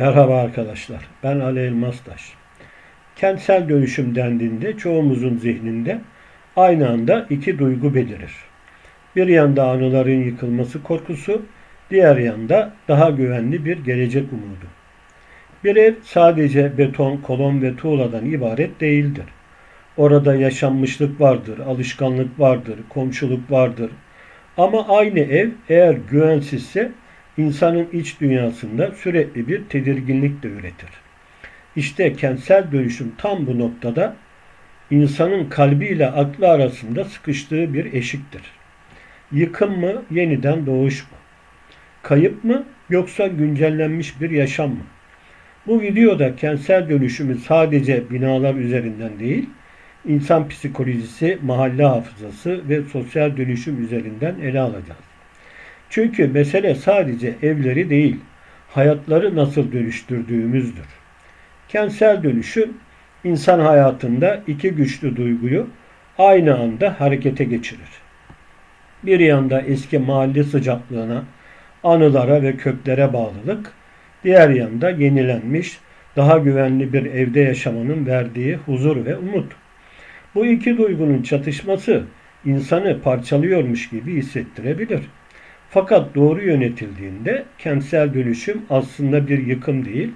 Merhaba arkadaşlar, ben Ali Elmastaş. Kentsel dönüşüm dendiğinde çoğumuzun zihninde aynı anda iki duygu belirir. Bir yanda anıların yıkılması korkusu, diğer yanda daha güvenli bir gelecek umudu. Bir ev sadece beton, kolon ve tuğladan ibaret değildir. Orada yaşanmışlık vardır, alışkanlık vardır, komşuluk vardır. Ama aynı ev eğer güvensizse insanın iç dünyasında sürekli bir tedirginlik de üretir. İşte kentsel dönüşüm tam bu noktada insanın kalbiyle aklı arasında sıkıştığı bir eşiktir. Yıkım mı, yeniden doğuş mu? Kayıp mı yoksa güncellenmiş bir yaşam mı? Bu videoda kentsel dönüşümü sadece binalar üzerinden değil, insan psikolojisi, mahalle hafızası ve sosyal dönüşüm üzerinden ele alacağız. Çünkü mesele sadece evleri değil, hayatları nasıl dönüştürdüğümüzdür. Kentsel dönüşüm insan hayatında iki güçlü duyguyu aynı anda harekete geçirir. Bir yanda eski mahalle sıcaklığına, anılara ve köklere bağlılık, diğer yanda yenilenmiş, daha güvenli bir evde yaşamanın verdiği huzur ve umut. Bu iki duygunun çatışması insanı parçalıyormuş gibi hissettirebilir. Fakat doğru yönetildiğinde kentsel dönüşüm aslında bir yıkım değil,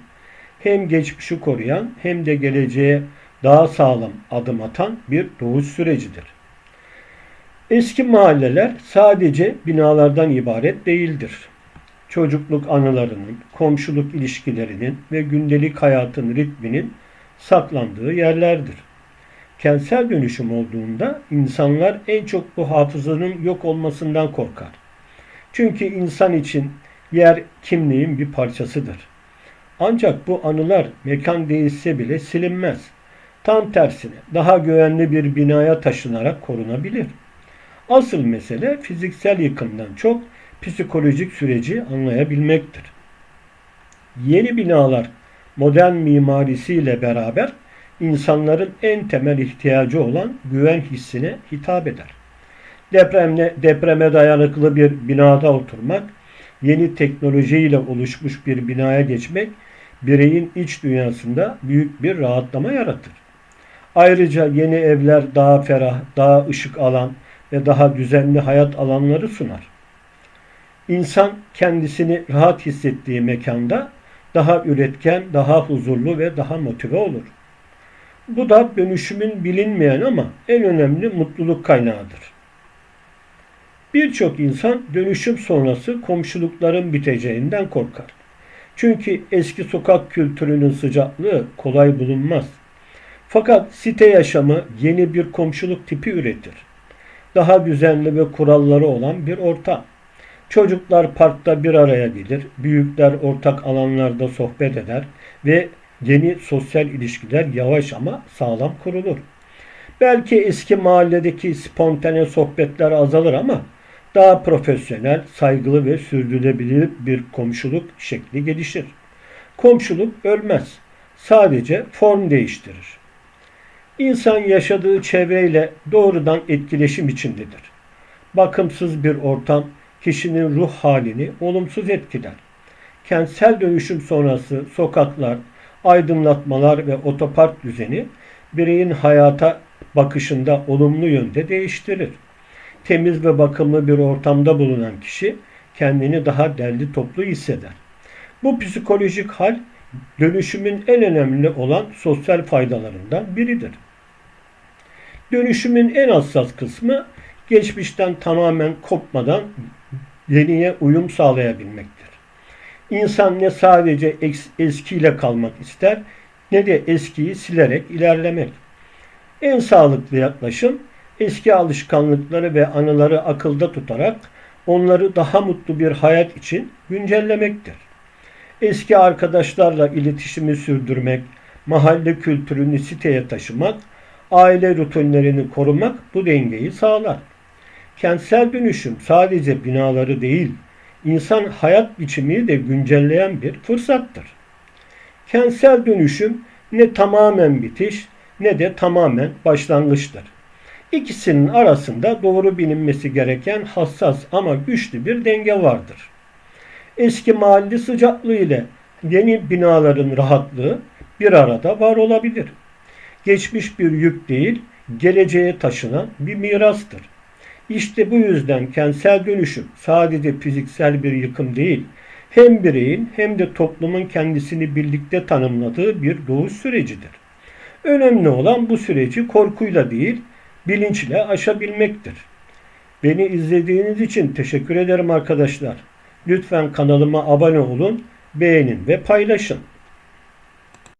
hem geçmişi koruyan hem de geleceğe daha sağlam adım atan bir doğuş sürecidir. Eski mahalleler sadece binalardan ibaret değildir. Çocukluk anılarının, komşuluk ilişkilerinin ve gündelik hayatın ritminin saklandığı yerlerdir. Kentsel dönüşüm olduğunda insanlar en çok bu hafızanın yok olmasından korkar. Çünkü insan için yer kimliğin bir parçasıdır. Ancak bu anılar mekan değişse bile silinmez. Tam tersine daha güvenli bir binaya taşınarak korunabilir. Asıl mesele fiziksel yıkımdan çok psikolojik süreci anlayabilmektir. Yeni binalar modern mimarisiyle beraber insanların en temel ihtiyacı olan güven hissine hitap eder depremle, depreme dayanıklı bir binada oturmak, yeni teknolojiyle oluşmuş bir binaya geçmek bireyin iç dünyasında büyük bir rahatlama yaratır. Ayrıca yeni evler daha ferah, daha ışık alan ve daha düzenli hayat alanları sunar. İnsan kendisini rahat hissettiği mekanda daha üretken, daha huzurlu ve daha motive olur. Bu da dönüşümün bilinmeyen ama en önemli mutluluk kaynağıdır. Birçok insan dönüşüm sonrası komşulukların biteceğinden korkar. Çünkü eski sokak kültürünün sıcaklığı kolay bulunmaz. Fakat site yaşamı yeni bir komşuluk tipi üretir. Daha düzenli ve kuralları olan bir ortam. Çocuklar parkta bir araya gelir, büyükler ortak alanlarda sohbet eder ve yeni sosyal ilişkiler yavaş ama sağlam kurulur. Belki eski mahalledeki spontane sohbetler azalır ama daha profesyonel, saygılı ve sürdürülebilir bir komşuluk şekli gelişir. Komşuluk ölmez. Sadece form değiştirir. İnsan yaşadığı çevreyle doğrudan etkileşim içindedir. Bakımsız bir ortam kişinin ruh halini olumsuz etkiler. Kentsel dönüşüm sonrası sokaklar, aydınlatmalar ve otopark düzeni bireyin hayata bakışında olumlu yönde değiştirir temiz ve bakımlı bir ortamda bulunan kişi kendini daha derli toplu hisseder. Bu psikolojik hal dönüşümün en önemli olan sosyal faydalarından biridir. Dönüşümün en hassas kısmı geçmişten tamamen kopmadan yeniye uyum sağlayabilmektir. İnsan ne sadece eskiyle kalmak ister ne de eskiyi silerek ilerlemek. En sağlıklı yaklaşım eski alışkanlıkları ve anıları akılda tutarak onları daha mutlu bir hayat için güncellemektir. Eski arkadaşlarla iletişimi sürdürmek, mahalle kültürünü siteye taşımak, aile rutinlerini korumak bu dengeyi sağlar. Kentsel dönüşüm sadece binaları değil, insan hayat biçimini de güncelleyen bir fırsattır. Kentsel dönüşüm ne tamamen bitiş ne de tamamen başlangıçtır. İkisinin arasında doğru bilinmesi gereken hassas ama güçlü bir denge vardır. Eski mahalle sıcaklığı ile yeni binaların rahatlığı bir arada var olabilir. Geçmiş bir yük değil, geleceğe taşınan bir mirastır. İşte bu yüzden kentsel dönüşüm sadece fiziksel bir yıkım değil, hem bireyin hem de toplumun kendisini birlikte tanımladığı bir doğuş sürecidir. Önemli olan bu süreci korkuyla değil, bilinçle aşabilmektir. Beni izlediğiniz için teşekkür ederim arkadaşlar. Lütfen kanalıma abone olun, beğenin ve paylaşın.